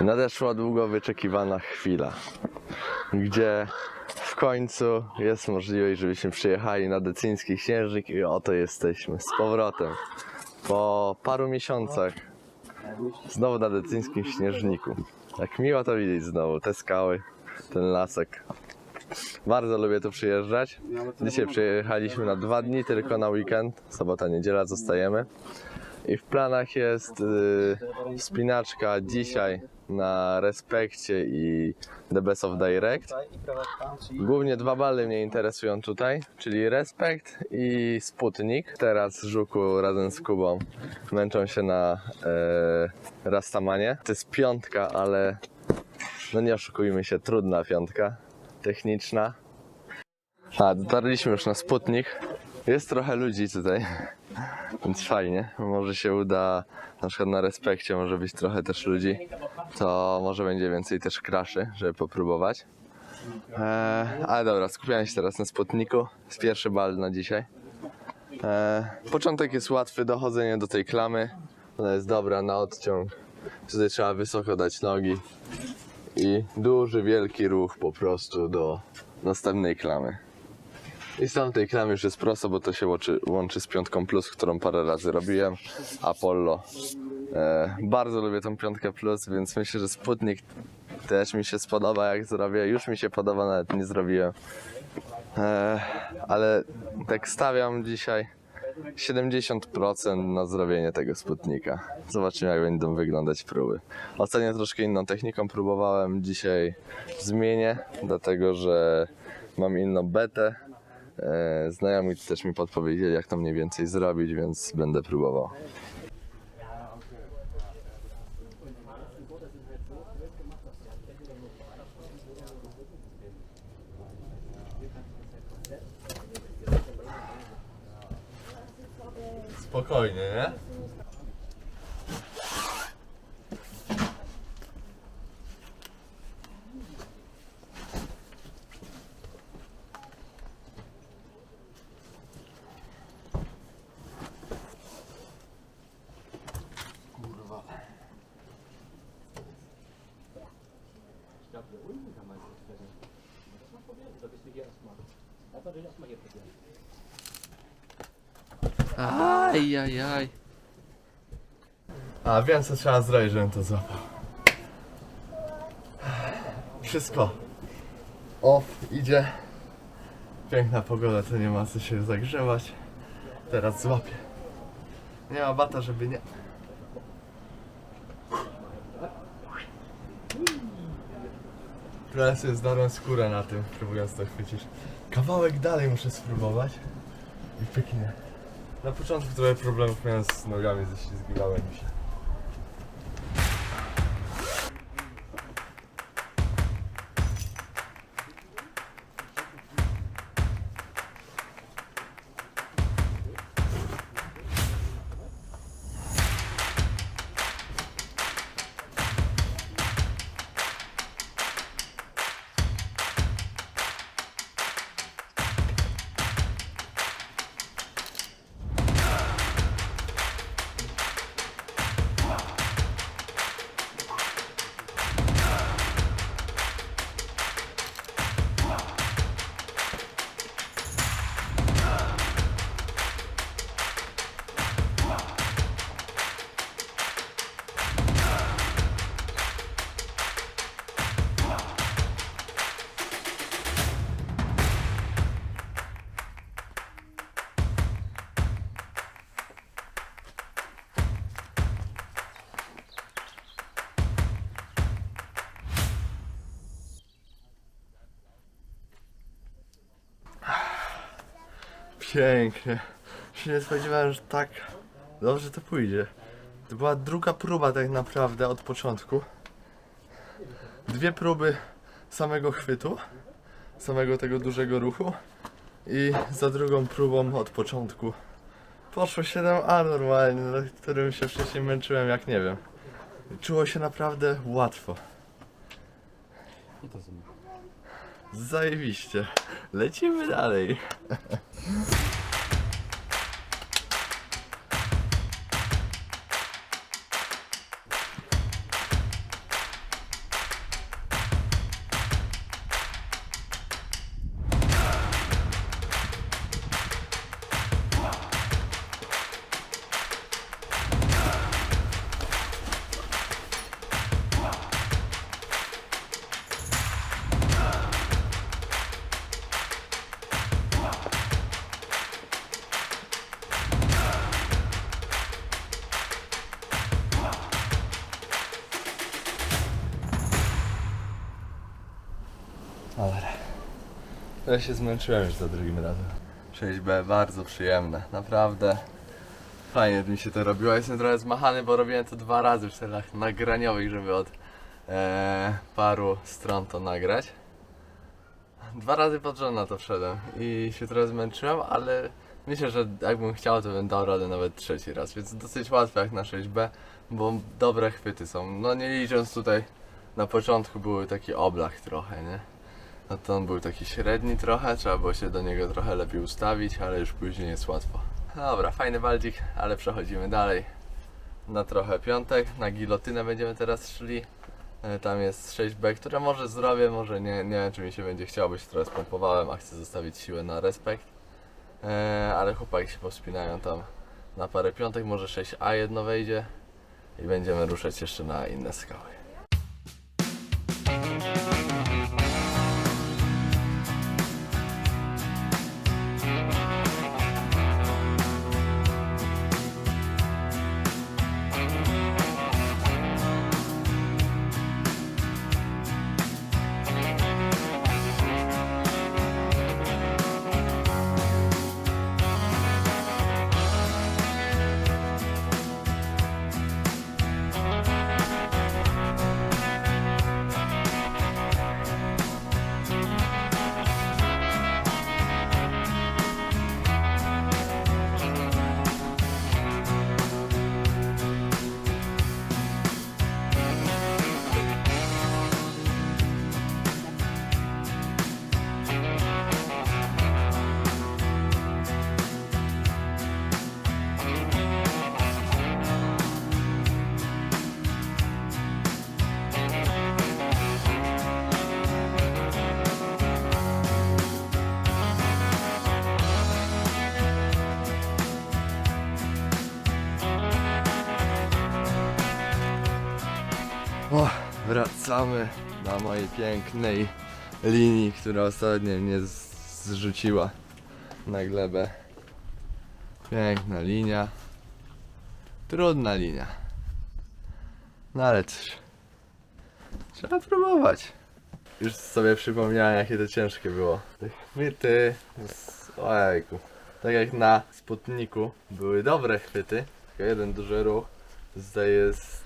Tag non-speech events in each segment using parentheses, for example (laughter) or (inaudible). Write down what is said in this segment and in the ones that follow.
Nadeszła długo wyczekiwana chwila, gdzie w końcu jest możliwość, żebyśmy przyjechali na Decyński Księżnik i oto jesteśmy z powrotem. Po paru miesiącach znowu na Decyńskim Śnieżniku. Jak miło to widzieć znowu, te skały, ten lasek. Bardzo lubię tu przyjeżdżać. Dzisiaj przyjechaliśmy na dwa dni, tylko na weekend. Sobota, niedziela zostajemy. I w planach jest y, wspinaczka dzisiaj na Respekcie i The Best of Direct. Głównie dwa bally mnie interesują tutaj, czyli Respekt i Sputnik. Teraz Żuku razem z Kubą męczą się na e, Rastamanie. To jest piątka, ale no nie oszukujmy się, trudna piątka, techniczna. A, dotarliśmy już na Sputnik. Jest trochę ludzi tutaj, więc fajnie. Może się uda, na przykład na Respekcie może być trochę też ludzi, to może będzie więcej też kraszy, żeby popróbować. Eee, ale dobra, skupiamy się teraz na Sputniku. Jest pierwszy bal na dzisiaj. Eee, początek jest łatwy, dochodzenie do tej klamy. Ona jest dobra na odciąg. Tutaj trzeba wysoko dać nogi i duży, wielki ruch po prostu do następnej klamy. I z tamtej klamy już jest prosto, bo to się łączy, łączy z piątką plus, którą parę razy robiłem. Apollo. E, bardzo lubię tą piątkę plus, więc myślę, że Sputnik też mi się spodoba jak zrobię. Już mi się podoba, nawet nie zrobiłem. E, ale tak stawiam dzisiaj 70% na zrobienie tego Sputnika. Zobaczymy jak będą wyglądać próby. Ostatnio troszkę inną techniką próbowałem, dzisiaj zmienię, dlatego że mam inną betę. E, Znajomi też mi podpowiedzieli, jak to mniej więcej zrobić, więc będę próbował. Spokojnie, nie? Aj, aj, aj. A wiem co trzeba zrobić, żebym to złapał. Wszystko. Off, idzie. Piękna pogoda, to nie ma co się zagrzewać. Teraz złapię. Nie ma bata, żeby nie. Teraz jest zdarłem skórę na tym, próbując to chwycić. Kawałek dalej muszę spróbować. I pyknie. Na początku trochę problemów miałem z nogami, ześlizgiwałem mi się. Pięknie. Się nie spodziewałem, że tak dobrze to pójdzie. To była druga próba tak naprawdę od początku. Dwie próby samego chwytu, samego tego dużego ruchu i za drugą próbą od początku. Poszło 7A normalnie, nad którym się wcześniej męczyłem jak nie wiem. Czuło się naprawdę łatwo. Zajebiście. Lecimy dalej. (laughs) Ja się zmęczyłem już za drugim razem. 6B bardzo przyjemne, naprawdę. Fajnie mi się to robiło. Jestem trochę zmachany, bo robiłem to dwa razy w celach nagraniowych, żeby od e, paru stron to nagrać. Dwa razy pod rząd na to wszedłem i się trochę zmęczyłem, ale myślę, że jakbym chciał, to bym dał radę nawet trzeci raz, więc dosyć łatwe jak na 6B, bo dobre chwyty są. No nie licząc tutaj, na początku był taki oblach trochę, nie? No to on był taki średni trochę, trzeba było się do niego trochę lepiej ustawić, ale już później jest łatwo. Dobra, fajny baldzik, ale przechodzimy dalej. Na trochę piątek, na gilotynę będziemy teraz szli. E, Tam jest 6B, które może zrobię, może nie, nie wiem czy mi się będzie chciało, bo się trochę spompowałem, a chcę zostawić siłę na respekt. E, ale chłopaki się powspinają tam na parę piątek, może 6A jedno wejdzie i będziemy ruszać jeszcze na inne skały. Wracamy na mojej pięknej linii, która ostatnio mnie zrzuciła na glebę. Piękna linia. Trudna linia. No ale cóż. Trzeba próbować. Już sobie przypomniałem jakie to ciężkie było. Te chwyty. Ojejku. Tak jak na Sputniku były dobre chwyty, tylko jeden duży ruch. Tutaj jest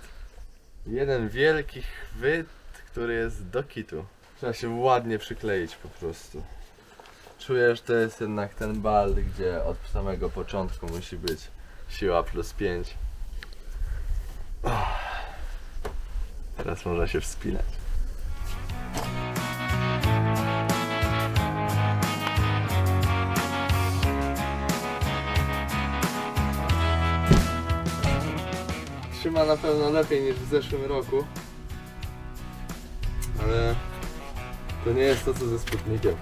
Jeden wielki chwyt, który jest do kitu. Trzeba się ładnie przykleić po prostu. Czuję, że to jest jednak ten bal, gdzie od samego początku musi być siła plus 5. Teraz można się wspinać. Trzyma na pewno lepiej niż w zeszłym roku. Ale to nie jest to co ze Sputnikiem.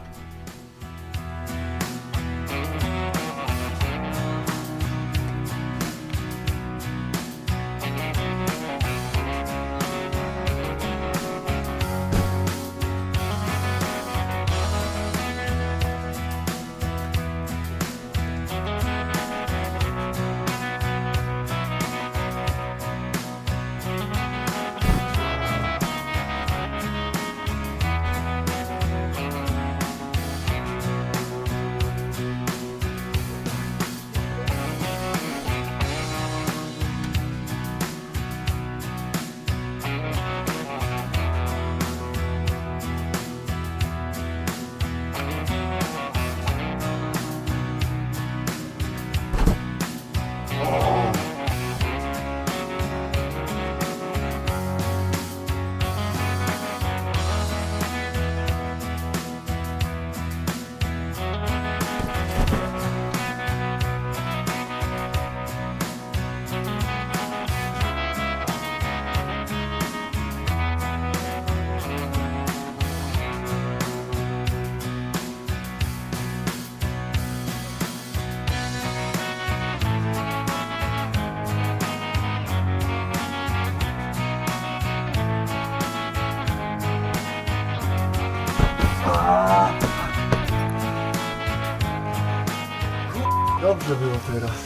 to było teraz?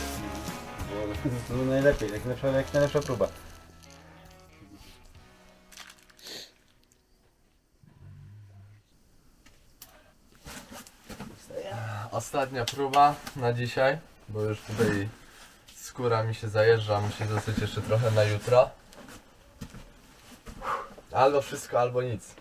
To było najlepiej, jak, lepsza, jak najlepsza próba. Ostatnia próba na dzisiaj, bo już tutaj skóra mi się zajeżdża, muszę zostać jeszcze trochę na jutro. Albo wszystko, albo nic.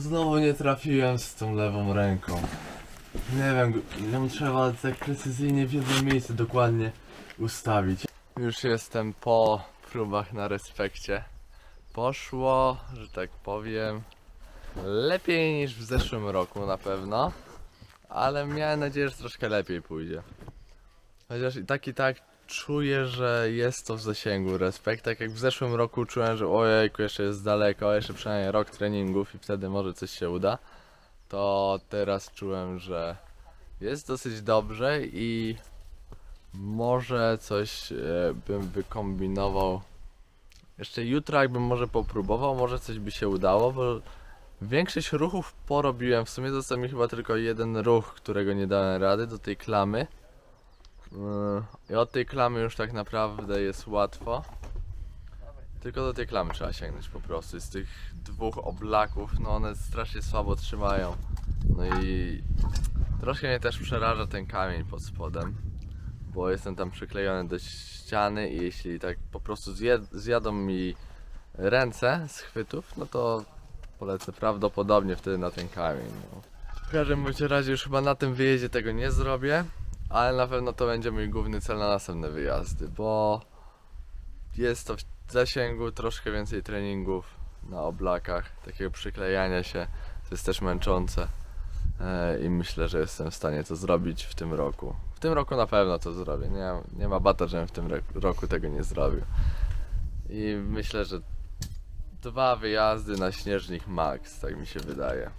Znowu nie trafiłem z tą lewą ręką. Nie wiem, ją trzeba tak precyzyjnie w jednym miejscu dokładnie ustawić. Już jestem po próbach na respekcie. Poszło, że tak powiem, lepiej niż w zeszłym roku na pewno, ale miałem nadzieję, że troszkę lepiej pójdzie. Chociaż i tak i tak czuję, że jest to w zasięgu respekt. Tak jak w zeszłym roku czułem, że ojejku, jeszcze jest daleko, jeszcze przynajmniej rok treningów i wtedy może coś się uda. To teraz czułem, że jest dosyć dobrze i może coś e, bym wykombinował. Jeszcze jutro jakbym może popróbował, może coś by się udało, bo większość ruchów porobiłem. W sumie został mi chyba tylko jeden ruch, którego nie dałem rady, do tej klamy. Yy, I od tej klamy już tak naprawdę jest łatwo. Tylko do tej klamy trzeba sięgnąć po prostu. Z tych dwóch oblaków, no one strasznie słabo trzymają. No i troszkę mnie też przeraża ten kamień pod spodem. Bo jestem tam przyklejony do ściany i jeśli tak po prostu zjadą mi ręce z chwytów, no to polecę prawdopodobnie wtedy na ten kamień. No. W każdym razie już chyba na tym wyjeździe tego nie zrobię. Ale na pewno to będzie mój główny cel na następne wyjazdy, bo jest to w zasięgu troszkę więcej treningów na oblakach, takiego przyklejania się, to jest też męczące e, i myślę, że jestem w stanie to zrobić w tym roku. W tym roku na pewno to zrobię, nie, nie ma bata, żebym w tym roku tego nie zrobił. I myślę, że dwa wyjazdy na śnieżnik max, tak mi się wydaje.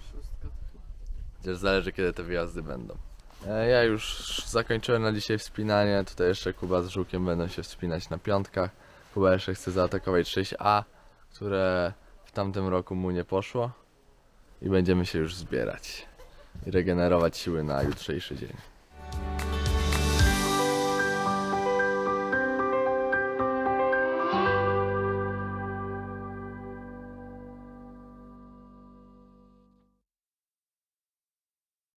Chociaż zależy kiedy te wyjazdy będą. E, Ja już zakończyłem na dzisiaj wspinanie. Tutaj jeszcze Kuba z Żukiem będą się wspinać na piątkach. Kuba jeszcze chce zaatakować 6A, które w tamtym roku mu nie poszło. I będziemy się już zbierać i regenerować siły na jutrzejszy dzień.